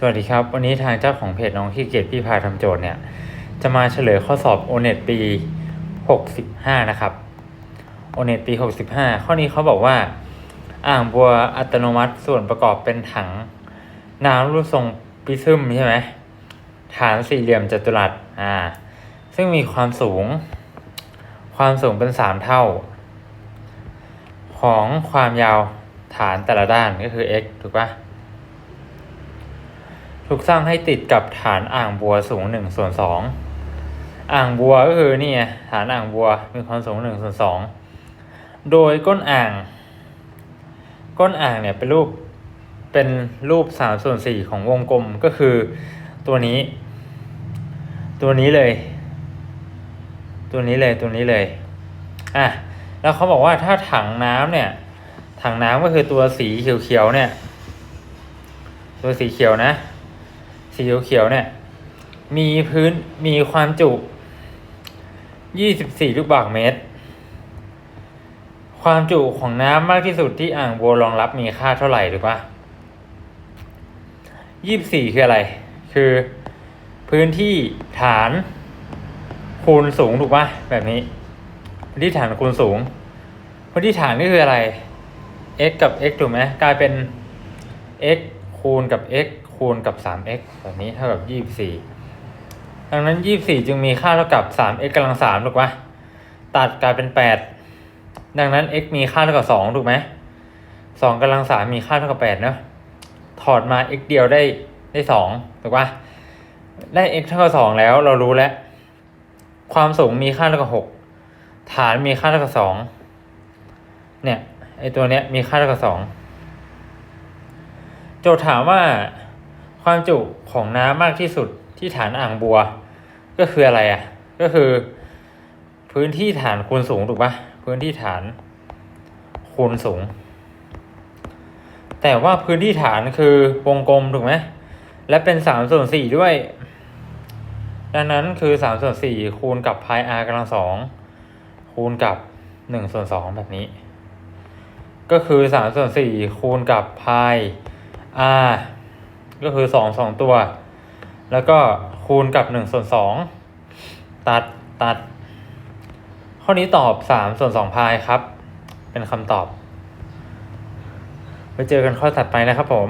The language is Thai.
สวัสดีครับ วันนี้ทางเจ้าของเพจน้องที่เกียรติพี่พาทำโจทย์เนี่ย จะมาเฉลยข้อสอบ o n e t ปี 65 นะครับ o n e t ปี 65 ข้อนี้เขาบอกว่า อ่างบัวอัตโนมัติส่วนประกอบเป็นถัง น้ำรูปทรงปิซึมใช่ไหมฐานสี่เหลี่ยมจัตุรัสอ่า ซึ่งมีความสูง ความสูงเป็นสามเท่า ของความยาวฐานแต่ละด้านก็คือ x ถูกปะ ถูกสร้างให้ติดกับฐานอ่างบัวสูงหนึ่งส่วนสองอ่างบัวก็คือนี่ฐานอ่างบัวมีความสูงหนึ่งส่วนสองโดยก้นอ่าง ก้นอ่างเนี่ยเป็นรูปเป็นรูปสามส่วนสี่ของวงกลมก็คือตัวนี้ ตัวนี้เลย ตัวนี้เลยตัวนี้เลยอะแล้วเขาบอกว่าถ้าถังน้ำเนี่ย ถังน้ำก็คือตัวสีเขียวๆเนี่ย ตัวสีเขียวนะ สีเขียวเนี่ย มีพื้นมีความจุ 24 ลูกบาศก์เมตร ความจุของน้ำมากที่สุดที่อ่างบัวรองรับมีค่าเท่าไหร่ถูกปะ24 คืออะไร คือพื้นที่ฐานคูณสูงถูกปะแบบนี้ พื้นที่ฐานคูณสูง พื้นที่ฐานนี่คืออะไร x กับ x ถูกไหมกลายเป็น x คูณกับ x คูณกับ 3x แบบนี้เท่ากับ 24 ดังนั้น 24 จึงมีค่าเท่ากับ 3x กำลัง3ถูกปะตัดกลายเป็น 8 ดังนั้น x มีค่าเท่ากับ 2 ถูกไหม2กำลัง3มีค่าเท่ากับ8เนอะถอดมา x เดียวได้ได้2ถูกปะได้ x เท่ากับ 2 แล้วเรารู้แล้ว ความสูงมีค่าเท่ากับ 6 ฐานมีค่าเท่ากับ 2 เนี่ยไอตัวเนี้ยมีค่าเท่ากับ 2 โจทย์ถามว่า ความจุของน้ำมากที่สุดที่ฐานอ่างบัว ก็คืออะไรอะ ก็คือ พื้นที่ฐานคูณสูงถูกปะพื้นที่ฐานคูณสูง แต่ว่าพื้นที่ฐานคือวงกลมถูกไหมและเป็นสามส่วนสี่ด้วย ดังนั้นคือสามส่วนสี่คูณกับพาย r กำลังสองคูณกับหนึ่งส่วนสองแบบนี้ ก็คือสามส่วนสี่คูณกับพาย r ก็คือสองสองตัว แล้วก็คูณกับหนึ่งส่วนสองตัดตัด ข้อนี้ตอบสามส่วนสองพายครับ เป็นคำตอบ ไปเจอกันข้อถัดไปนะครับผม